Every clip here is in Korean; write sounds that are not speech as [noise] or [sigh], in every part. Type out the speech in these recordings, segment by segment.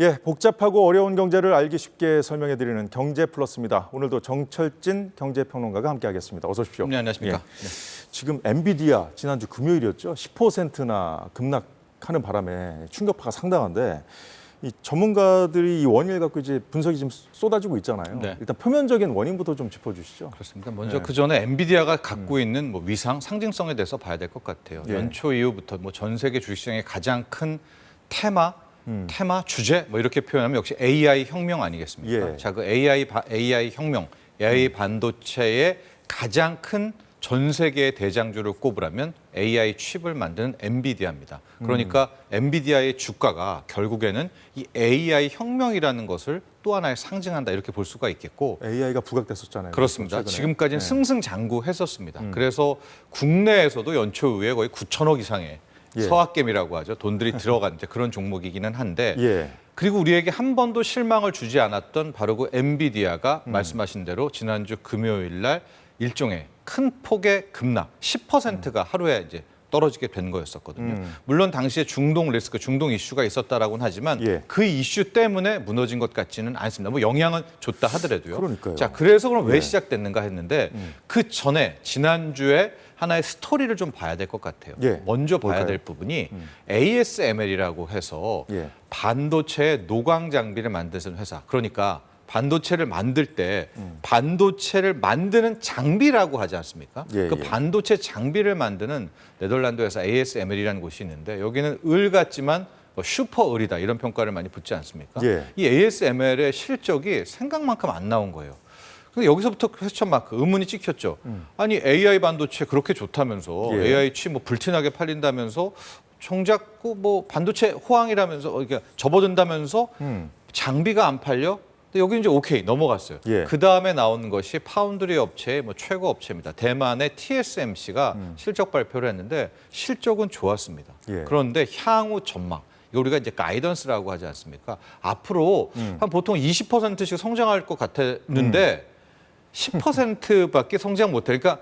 예, 복잡하고 어려운 경제를 알기 쉽게 설명해 드리는 경제 플러스입니다. 오늘도 정철진 경제평론가가 함께하겠습니다. 어서 오십시오. 네, 안녕하십니까. 예. 지금 엔비디아 지난주 금요일이었죠. 10%나 급락하는 바람에 충격파가 상당한데 이 전문가들이 이 원인을 갖고 이제 분석이 지금 쏟아지고 있잖아요. 네. 일단 표면적인 원인부터 좀 짚어주시죠. 그렇습니다. 먼저 네. 그 전에 엔비디아가 갖고 있는 뭐 위상, 상징성에 대해서 봐야 될 것 같아요. 예. 연초 이후부터 뭐 전 세계 주식시장의 가장 큰 테마, 음. 테마 주제 뭐 이렇게 표현하면 역시 AI 혁명 아니겠습니까? 예. 자, 그 AI 바- AI 혁명, AI 반도체의 가장 큰 전 세계의 대장주를 꼽으라면 AI 칩을 만드는 엔비디아입니다. 그러니까 엔비디아의 주가가 결국에는 이 AI 혁명이라는 것을 또 하나의 상징한다 이렇게 볼 수가 있겠고 AI가 부각됐었잖아요. 그렇습니다. 최근에. 지금까지는 네. 승승장구했었습니다. 그래서 국내에서도 연초 이후에 거의 9천억 이상의 예. 서학겜이라고 하죠. 돈들이 들어간 이제 그런 종목이기는 한데 예. 그리고 우리에게 한 번도 실망을 주지 않았던 바로 그 엔비디아가 음. 말씀하신 대로 지난주 금요일 날 일종의 큰 폭의 급락 10%가 하루에 이제 떨어지게 된 거였었거든요. 음. 물론 당시에 중동 리스크, 중동 이슈가 있었다라고는 하지만 예. 그 이슈 때문에 무너진 것 같지는 않습니다. 뭐 영향은 줬다 하더라도요. 그러니까요. 자, 그래서 그럼 왜 예. 시작됐는가 했는데 그 전에 지난주에 하나의 스토리를 좀 봐야 될 것 같아요. 예. 먼저 봐야? 될 부분이 ASML이라고 해서 예. 반도체 노광 장비를 만드는 회사. 그러니까 반도체를 만들 때 반도체를 만드는 장비라고 하지 않습니까? 예, 그 예. 반도체 장비를 만드는 네덜란드 회사 ASML이라는 곳이 있는데 여기는 을 같지만 뭐 슈퍼 을이다 이런 평가를 많이 붙지 않습니까? 예. 이 ASML의 실적이 생각만큼 안 나온 거예요. 근데 여기서부터 퀘스천 마크 의문이 찍혔죠. 아니 AI 반도체 그렇게 좋다면서 음. 예. AI 칩뭐 불티나게 팔린다면서 정작 그뭐 반도체 호황이라면서 어, 이게 접어든다면서 음. 장비가 안 팔려? 근데 여기 이제 오케이 넘어갔어요. 예. 그 다음에 나오는 것이 파운드리 업체의 뭐 최고 업체입니다. 대만의 TSMC가 실적 발표를 했는데 실적은 좋았습니다. 음. 예. 그런데 향후 전망. 이거 우리가 이제 가이던스라고 하지 않습니까? 앞으로 음. 한 보통 20%씩 성장할 것 같았는데 10%밖에 성장 못해. 그러니까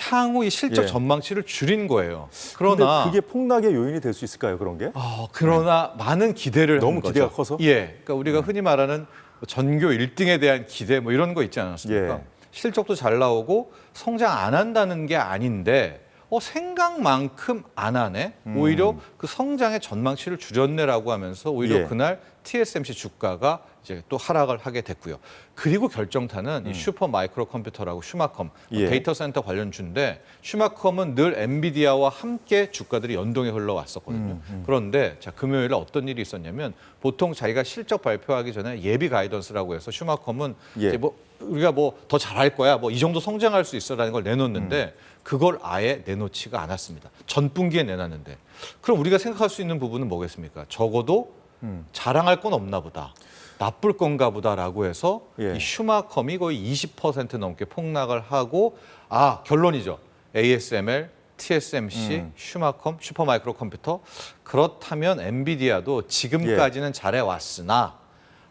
향후 이 실적 예. 전망치를 줄인 거예요. 그러나 그게 폭락의 요인이 될 수 있을까요? 그런 게? 아, 그러나 많은 기대를 너무 한 거죠. 기대가 커서? 예, 그러니까 우리가 흔히 말하는 뭐 전교 1등에 대한 기대 뭐 이런 거 있지 않았습니까? 예. 실적도 잘 나오고 성장 안 한다는 게 아닌데 어 생각만큼 안 하네. 오히려 그 성장의 전망치를 줄였네라고 하면서 오히려 음. 예. 그날 TSMC 주가가 이제 또 하락을 하게 됐고요. 그리고 결정타는 이 슈퍼 마이크로 컴퓨터라고 슈마컴 뭐 음. 예. 데이터 센터 관련주인데 슈마컴은 늘 엔비디아와 함께 주가들이 연동해 흘러왔었거든요. 음, 그런데 자 금요일에 어떤 일이 있었냐면 보통 자기가 실적 발표하기 전에 예비 가이던스라고 해서 슈마컴은 예. 이제 뭐 우리가 뭐 더 잘할 거야, 뭐 이 정도 성장할 수 있어라는 걸 내놓는데 음. 그걸 아예 내놓지가 않았습니다. 전 분기에 내놨는데 그럼 우리가 생각할 수 있는 부분은 뭐겠습니까? 적어도 음. 자랑할 건 없나 보다. 나쁠 건가 보다라고 해서 예. 이 슈마컴이 거의 20% 넘게 폭락을 하고 아 결론이죠. ASML, TSMC, 음. 슈마컴, 슈퍼마이크로 컴퓨터 그렇다면 엔비디아도 예. 지금까지는 잘해 왔으나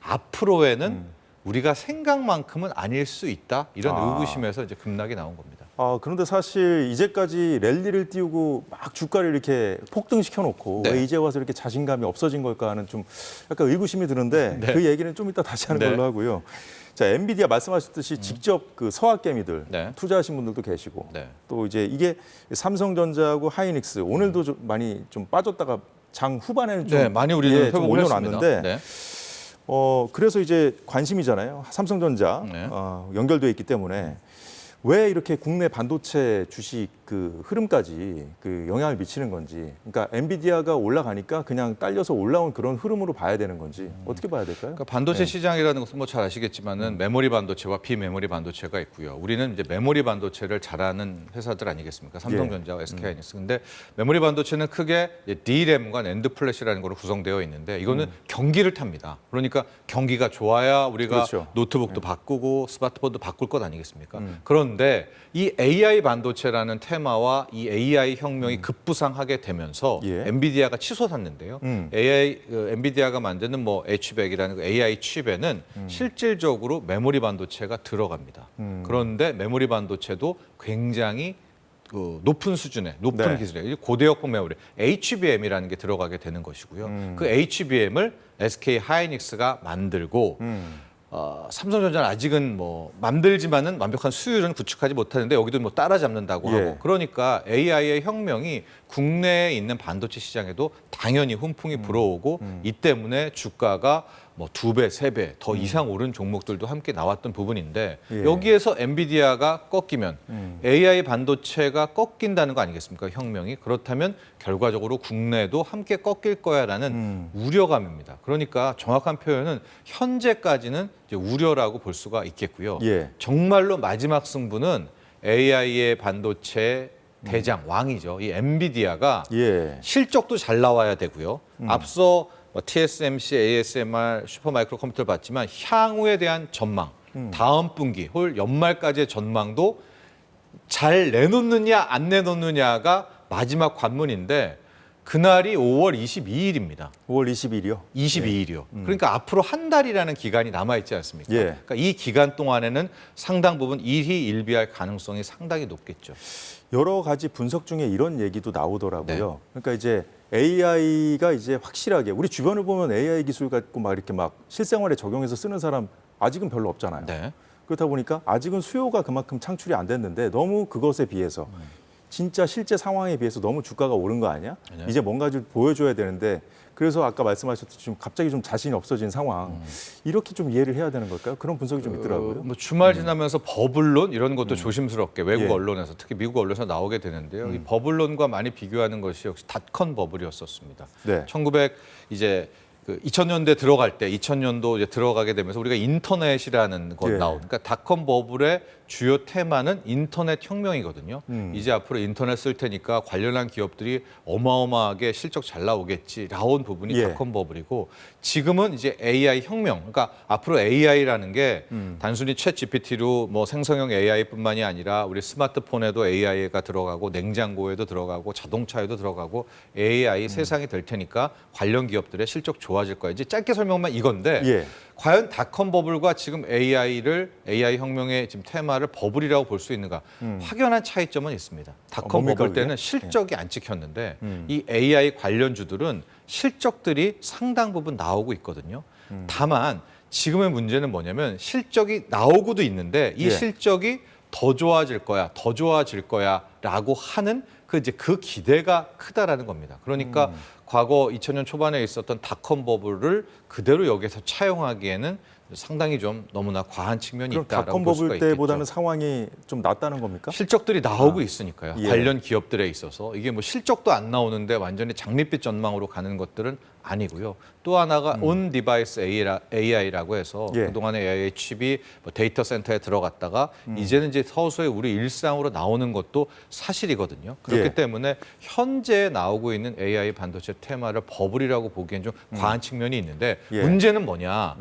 앞으로에는 음. 우리가 생각만큼은 아닐 수 있다 이런 아. 의구심에서 이제 급락이 나온 겁니다. 아, 그런데 사실 이제까지 랠리를 띄우고 막 주가를 이렇게 폭등시켜 놓고 네. 왜 이제 와서 이렇게 자신감이 없어진 걸까 하는 좀 약간 의구심이 드는데 [laughs] 네. 그 얘기는 좀 이따 다시 하는 네. 걸로 하고요. 자, 엔비디아 말씀하셨듯이 직접 그 서학개미들 네. 투자하신 분들도 계시고 네. 또 이제 이게 삼성전자하고 하이닉스 오늘도 좀 많이 좀 빠졌다가 장 후반에는 좀, 네, 많이 우리는 예, 좀 회복을 올려놨는데 했습니다. 네. 어 그래서 이제 관심이잖아요. 삼성전자 네. 어, 연결돼 있기 때문에 왜 이렇게 국내 반도체 주식 그 흐름까지 그 영향을 미치는 건지, 그러니까 엔비디아가 올라가니까 그냥 딸려서 올라온 그런 흐름으로 봐야 되는 건지 어떻게 봐야 될까요? 그러니까 반도체 네. 시장이라는 것은 뭐 잘 아시겠지만은 메모리 반도체와 비메모리 반도체가 있고요. 우리는 이제 메모리 반도체를 잘하는 회사들 아니겠습니까? 삼성전자와 SK하이닉스. 근데 메모리 반도체는 크게 D램과 낸드 플래시라는 걸로 구성되어 있는데 이거는 경기를 탑니다. 그러니까 경기가 좋아야 우리가 그렇죠. 노트북도 바꾸고 스마트폰도 바꿀 것 아니겠습니까? 그런데 이 AI 반도체라는 테 마와 이 AI 혁명이 급부상하게 되면서 예. 엔비디아가 치솟았는데요. 음. AI 그 엔비디아가 만드는 뭐 H100이라는 그 AI 칩에는 실질적으로 메모리 반도체가 들어갑니다. 그런데 메모리 반도체도 굉장히 그 높은 수준의 높은 네. 기술의 고대역폭 메모리 HBM이라는 게 들어가게 되는 것이고요. 음. 그 HBM을 SK 하이닉스가 만들고 음. 어, 삼성전자는 아직은 뭐 만들지만은 완벽한 수율은 구축하지 못하는데 여기도 뭐 따라잡는다고 예. 하고. 그러니까 AI의 혁명이 국내에 있는 반도체 시장에도 당연히 훈풍이 불어오고 이 때문에 주가가 뭐 두 배, 세 배 더 이상 오른 종목들도 함께 나왔던 부분인데 예. 여기에서 엔비디아가 꺾이면 음. AI 반도체가 꺾인다는 거 아니겠습니까? 혁명이 그렇다면 결과적으로 국내도 함께 꺾일 거야라는 음. 우려감입니다. 그러니까 정확한 표현은 현재까지는 이제 우려라고 볼 수가 있겠고요. 예. 정말로 마지막 승부는 AI의 반도체 대장 왕이죠. 이 엔비디아가 예. 실적도 잘 나와야 되고요. 앞서 뭐 TSMC, ASMR, 슈퍼마이크로 컴퓨터를 봤지만 향후에 대한 전망, 다음 분기, 올 연말까지의 전망도 잘 내놓느냐 안 내놓느냐가 마지막 관문인데 그날이 5월 22일입니다. 5월 20일이요. 22일이요. 그러니까 앞으로 한 달이라는 기간이 남아 있지 않습니까? 예. 그러니까 이 기간 동안에는 상당 부분 일희일비할 가능성이 상당히 높겠죠. 여러 가지 분석 중에 이런 얘기도 나오더라고요. 네. 그러니까 이제 AI가 이제 확실하게 우리 주변을 보면 AI 기술 갖고 막 이렇게 막 실생활에 적용해서 쓰는 사람 아직은 별로 없잖아요. 네. 그렇다 보니까 아직은 수요가 그만큼 창출이 안 됐는데 너무 그것에 비해서 진짜 실제 상황에 비해서 너무 주가가 오른 거 아니야? 네. 이제 뭔가 좀 보여줘야 되는데 그래서 아까 말씀하셨듯이 좀 갑자기 좀 자신이 없어진 상황 이렇게 좀 이해를 해야 되는 걸까요? 그런 분석이 좀 있더라고요. 어, 뭐 주말 지나면서 버블론 이런 것도 조심스럽게 외국 예. 언론에서 특히 미국 언론에서 나오게 되는데요. 이 버블론과 많이 비교하는 것이 역시 닷컴 버블이었었습니다. 네. 1900 이제 그 2000년대 들어갈 때 2000년도 이제 들어가게 되면서 우리가 인터넷이라는 것 예. 나온 그러니까 닷컴 버블의 주요 테마는 인터넷 혁명이거든요. 음. 이제 앞으로 인터넷 쓸 테니까 관련한 기업들이 어마어마하게 실적 잘 나오겠지 라온 부분이 예. 닷컴 버블이고 지금은 이제 AI 혁명. 그러니까 앞으로 AI라는 게 음. 단순히 챗 GPT로 뭐 생성형 AI뿐만이 아니라 우리 스마트폰에도 AI가 들어가고 냉장고에도 들어가고 자동차에도 들어가고 음. AI 세상이 될 테니까 관련 기업들의 실적 좋아질 거예요. 이제 짧게 설명만 이건데 예. 과연 닷컴 버블과 지금 AI를 AI 혁명의 지금 테마를 버블이라고 볼 수 있는가? 확연한 차이점은 있습니다. 닷컴 음. 어, 버블 때는? 실적이 안 찍혔는데 음. 이 AI 관련주들은 실적들이 상당 부분 나오고 있거든요. 음. 다만 지금의 문제는 뭐냐면 실적이 나오고도 있는데 이 예. 실적이 더 좋아질 거야, 더 좋아질 거야라고 하는 그 이제 그 기대가 크다라는 겁니다. 그러니까 음. 과거 2000년 초반에 있었던 닷컴 버블을 그대로 여기서 차용하기에는 상당히 좀 너무나 과한 측면이 있다라고 닷컴 볼 수가 버블 있겠죠. 때보다는 상황이 좀 낫다는 겁니까? 실적들이 나오고 있으니까요. 예. 관련 기업들에 있어서 이게 뭐 실적도 안 나오는데 완전히 장밋빛 전망으로 가는 것들은 아니고요. 또 하나가 온 디바이스 AI라고 해서 예. 그동안에 AI 칩이 뭐 데이터 센터에 들어갔다가 이제는 이제 서서히 우리 일상으로 나오는 것도 사실이거든요. 그렇기 예. 때문에 현재 나오고 있는 AI 반도체 테마를 버블이라고 보기엔 좀 과한 측면이 있는데 예. 문제는 뭐냐?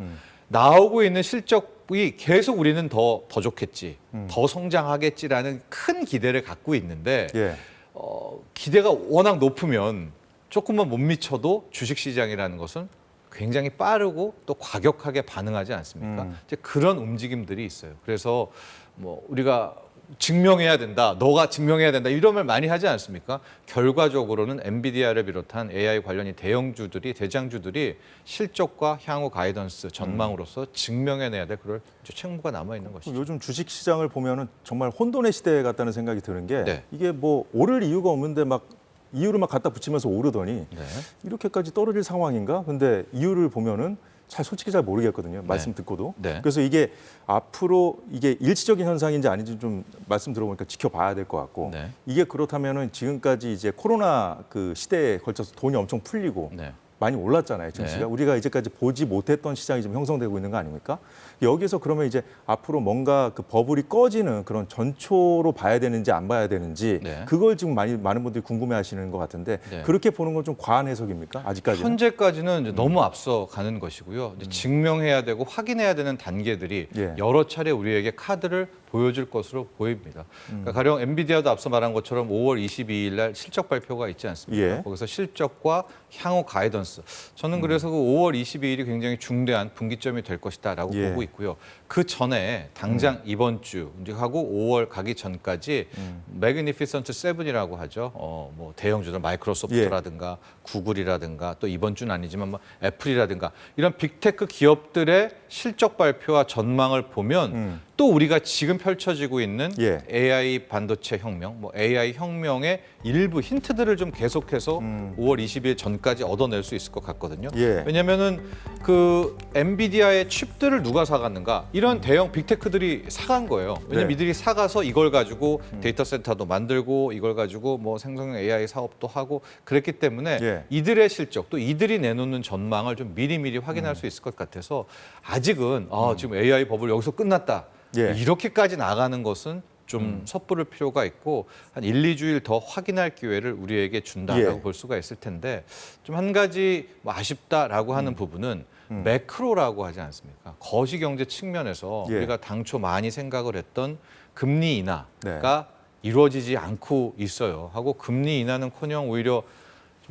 나오고 있는 실적이 계속 우리는 더 더 좋겠지, 더 성장하겠지라는 큰 기대를 갖고 있는데 예. 어, 기대가 워낙 높으면 조금만 못 미쳐도 주식시장이라는 것은 굉장히 빠르고 또 과격하게 반응하지 않습니까? 음. 이제 그런 움직임들이 있어요. 그래서 뭐 우리가 증명해야 된다, 너가 증명해야 된다 이런 말 많이 하지 않습니까? 결과적으로는 엔비디아를 비롯한 AI 관련이 대형주들이 대장주들이 실적과 향후 가이던스 전망으로서 증명해내야 될 그럴 책무가 남아 있는 것이죠. 요즘 주식 시장을 보면은 정말 혼돈의 시대 같다는 생각이 드는 게 네. 이게 뭐 오를 이유가 없는데 막 이유를 막 갖다 붙이면서 오르더니 네. 이렇게까지 떨어질 상황인가? 근데 이유를 보면은 잘 솔직히 잘 모르겠거든요. 말씀 듣고도. 네. 그래서 이게 앞으로 이게 일시적인 현상인지 아닌지 좀 말씀 들어보니까 지켜봐야 될 것 같고 네. 이게 그렇다면은 지금까지 이제 코로나 그 시대에 걸쳐서 돈이 엄청 풀리고 네. 많이 올랐잖아요, 증시가. 네. 우리가 이제까지 보지 못했던 시장이 지금 형성되고 있는 거 아닙니까? 여기서 그러면 이제 앞으로 뭔가 그 버블이 꺼지는 그런 전초로 봐야 되는지 안 봐야 되는지 네. 그걸 지금 많이 많은 분들이 궁금해 하시는 것 같은데 네. 그렇게 보는 건 좀 과한 해석입니까? 아직까지는? 현재까지는 이제 너무 앞서 가는 것이고요. 이제 증명해야 되고 확인해야 되는 단계들이 예. 여러 차례 우리에게 카드를 보여줄 것으로 보입니다. 음. 그러니까 가령 엔비디아도 앞서 말한 것처럼 5월 22일 날 실적 발표가 있지 않습니까? 예. 거기서 실적과 향후 가이던스. 음. 저는 그래서 그 5월 22일이 굉장히 중대한 분기점이 될 것이다라고 예. 보고 있고요. 그 전에 당장 이번 주 이제 하고 5월 가기 전까지 음. 매그니피선트 세븐이라고 하죠. 어, 뭐 대형주들 마이크로소프트라든가 구글이라든가 또 이번 주는 아니지만 뭐 애플이라든가 이런 빅테크 기업들의 실적 발표와 전망을 보면 음. 또 우리가 지금 펼쳐지고 있는 예. AI 반도체 혁명, 뭐 AI 혁명의 일부 힌트들을 좀 계속해서 5월 20일 전까지 얻어낼 수 있을 것 같거든요. 음. 예. 왜냐면은 그 엔비디아의 칩들을 누가 사갔는가? 이런 대형 빅테크들이 사간 거예요. 왜냐면 네. 이들이 사가서 이걸 가지고 데이터 센터도 만들고 이걸 가지고 뭐 생성형 AI 사업도 하고 그랬기 때문에 예. 이들의 실적 또 이들이 내놓는 전망을 좀 미리미리 확인할 음. 수 있을 것 같아서 아직은 아, 지금 AI 버블 여기서 끝났다. 예. 음. 이렇게까지 나가는 것은 좀 섣부를 필요가 있고 한 1, 2주일 더 확인할 기회를 우리에게 준다라고 예. 볼 수가 있을 텐데 좀 한 가지 뭐 아쉽다라고 하는 음. 부분은 매크로라고 하지 않습니까? 거시 경제 측면에서 예. 우리가 당초 많이 생각을 했던 금리 인하가 네. 이루어지지 않고 있어요. 하고 금리 인하는커녕 오히려 좀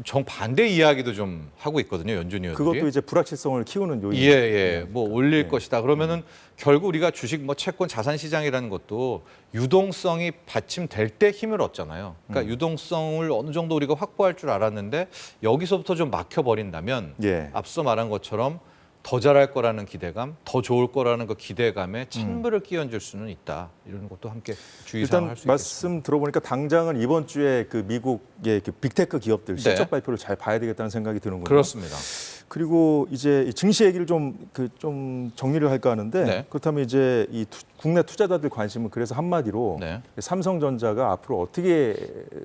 정반대 이야기도 좀 하고 있거든요. 연준 의원들이. 그것도 이제 불확실성을 키우는 요인. 예, 예. 뭐 올릴 네. 것이다. 그러면은 결국 우리가 주식 뭐 채권 자산 시장이라는 것도 유동성이 받침될 때 힘을 얻잖아요. 음. 그러니까 유동성을 어느 정도 우리가 확보할 줄 알았는데 여기서부터 좀 막혀 버린다면 예. 앞서 말한 것처럼 더 잘할 거라는 기대감, 더 좋을 거라는 그 기대감에 찬물을 끼얹을 수는 있다. 이런 것도 함께 주의사항 일단 할수 있겠습니다. 말씀 들어보니까 당장은 이번 주에 그 미국의 그 빅테크 기업들 네. 실적 발표를 잘 봐야 되겠다는 생각이 드는군요. 그렇습니다. 그리고 이제 이 증시 얘기를 좀 그 좀 정리를 할까 하는데 네. 그렇다면 이제 이 투- 국내 투자자들 관심은 그래서 한마디로 네. 삼성전자가 앞으로 어떻게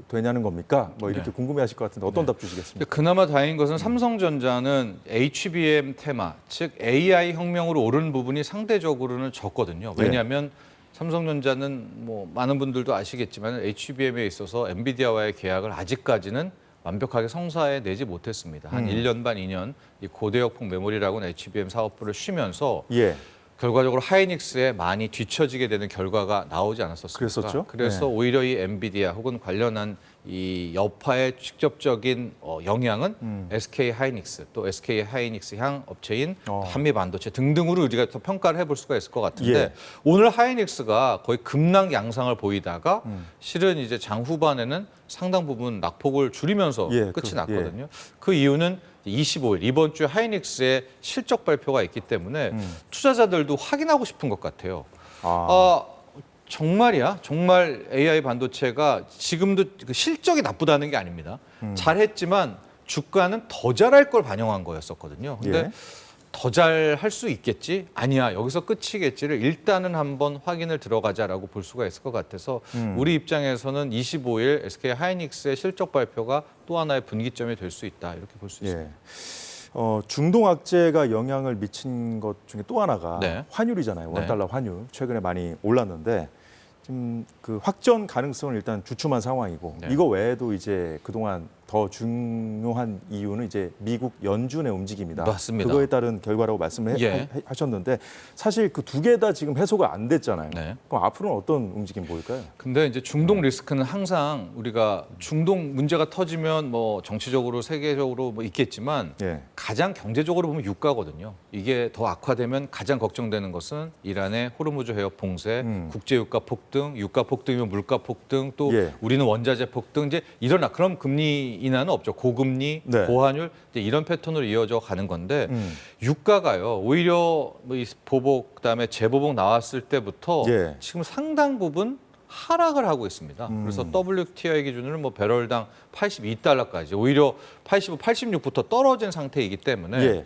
되냐는 겁니까? 뭐 이렇게 네. 궁금해하실 것 같은데 어떤 답 근데 주시겠습니까? 그나마 다행인 것은 삼성전자는 HBM 테마, 즉 AI 혁명으로 오른 부분이 상대적으로는 적거든요. 네. 왜냐하면 삼성전자는 뭐 많은 분들도 아시겠지만 HBM에 있어서 엔비디아와의 계약을 아직까지는 완벽하게 성사해 내지 못했습니다. 한 음. 1년 반, 2년 이 고대역폭 메모리라고는 HBM 사업부를 쉬면서 예. 결과적으로 하이닉스에 많이 뒤처지게 되는 결과가 나오지 않았었습니까? 그랬었죠. 그래서 네. 오히려 이 엔비디아 혹은 관련한 이 여파의 직접적인 어, 영향은 음. SK 하이닉스 또 SK 하이닉스 향 업체인 어. 한미 반도체 등등으로 우리가 더 평가를 해볼 수가 있을 것 같은데 예. 오늘 하이닉스가 거의 급락 양상을 보이다가 음. 실은 이제 장 후반에는 상당 부분 낙폭을 줄이면서 예, 끝이 그- 났거든요. 그 이유는 25일 이번 주에 하이닉스의 실적 발표가 있기 때문에 음. 투자자들도 확인하고 싶은 것 같아요. 아, 아, 정말이야? 정말 AI 반도체가 지금도 그 실적이 나쁘다는 게 아닙니다. 음. 잘했지만 주가는 더 잘할 걸 반영한 거였었거든요. 근데 예. 더 잘할 수 있겠지? 아니야. 여기서 끝이겠지를 일단은 한번 확인을 들어가자라고 볼 수가 있을 것 같아서 음. 우리 입장에서는 25일 SK 하이닉스의 실적 발표가 또 하나의 분기점이 될 수 있다. 이렇게 볼 수 있습니다. 예. 어, 중동 악재가 영향을 미친 것 중에 또 하나가 네. 환율이잖아요. 원 네. 달러 환율 최근에 많이 올랐는데 지금 그 확전 가능성은 일단 주춤한 상황이고 네. 이거 외에도 이제 그동안 더 중요한 이유는 이제 미국 연준의 움직임이다. 맞습니다. 그거에 따른 결과라고 말씀을 해- 예. 하- 하셨는데 사실 그 두 개 다 지금 해소가 안 됐잖아요. 네. 그럼 앞으로는 어떤 움직임 보일까요? 근데 이제 중동 리스크는 항상 우리가 중동 문제가 터지면 뭐 정치적으로 세계적으로 뭐 있겠지만 예. 가장 경제적으로 보면 유가거든요. 이게 더 악화되면 가장 걱정되는 것은 이란의 호르무즈 해협 봉쇄, 음. 국제 유가 폭등, 유가 폭등이면 물가 폭등, 또 예. 우리는 원자재 폭등 이제 일어나. 그럼 금리 인하는 없죠. 고금리, 네. 고환율 이런 패턴으로 이어져 가는 건데 음. 유가가요. 오히려 뭐이 보복 그다음에 재보복 나왔을 때부터 예. 지금 상당 부분 하락을 하고 있습니다. 음. 그래서 WTI 기준으로 뭐 배럴당 82달러까지 오히려 85, 86부터 떨어진 상태이기 때문에 예.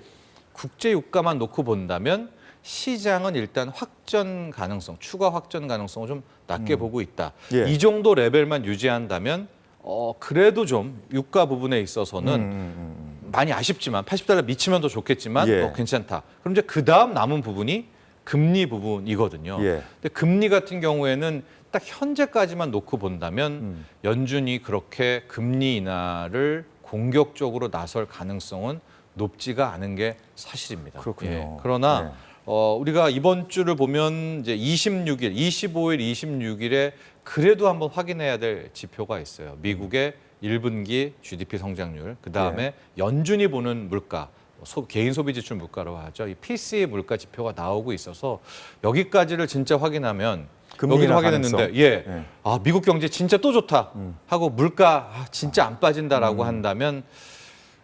국제 유가만 놓고 본다면 시장은 일단 확전 가능성, 추가 확전 가능성을 좀 낮게 보고 있다. 예. 이 정도 레벨만 유지한다면 어 그래도 좀 유가 부분에 있어서는 음, 음, 음. 많이 아쉽지만 80달러 미치면 더 좋겠지만 예. 어, 괜찮다. 그럼 이제 그 다음 남은 부분이 금리 부분이거든요. 예. 근데 금리 같은 경우에는 딱 현재까지만 놓고 본다면 음. 연준이 그렇게 금리 인하를 공격적으로 나설 가능성은 높지가 않은 게 사실입니다. 그렇군요. 예. 그러나 네. 어, 우리가 이번 주를 보면 이제 26일, 25일, 26일에 그래도 한번 확인해야 될 지표가 있어요. 미국의 1분기 GDP 성장률, 그 다음에 연준이 보는 물가, 소, 개인 소비 지출 물가라고 하죠. 이 PC의 물가 지표가 나오고 있어서 여기까지를 진짜 확인하면 인하 확인했는데 가능성. 예, 예. 아 미국 경제 진짜 또 좋다 하고 물가 아, 진짜 안 빠진다라고 한다면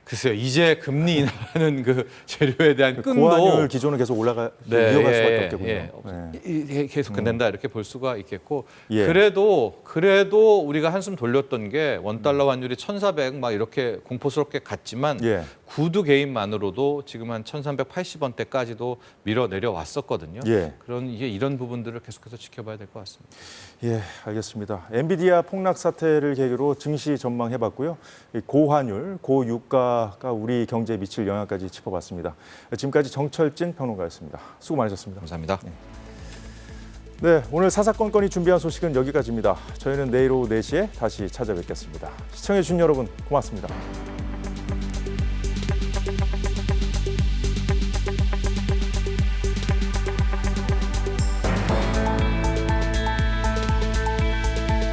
글쎄요 이제 금리 인하라는 그 재료에 대한 끈도 고환율 기조는 계속 올라가 이어갈 수밖에 없겠군요. 예. 네. 이- 이게 계속 된다 이렇게 볼 수가 있겠고 예. 그래도 그래도 우리가 한숨 돌렸던 게 원 달러 환율이 1,400 막 이렇게 공포스럽게 갔지만 예. 구두 개인만으로도 지금 한 1,380원대까지도 밀어 내려 왔었거든요. 예. 그런 이게 이런 부분들을 계속해서 지켜봐야 될 것 같습니다. 예, 알겠습니다. 엔비디아 폭락 사태를 계기로 증시 전망해봤고요. 이 고환율, 고유가가 우리 경제에 미칠 영향까지 짚어봤습니다. 지금까지 정철진 평론가였습니다. 수고 많으셨습니다. 감사합니다. 네, 오늘 사사건건이 준비한 소식은 여기까지입니다. 저희는 내일 오후 4시에 다시 찾아뵙겠습니다. 시청해주신 여러분 고맙습니다.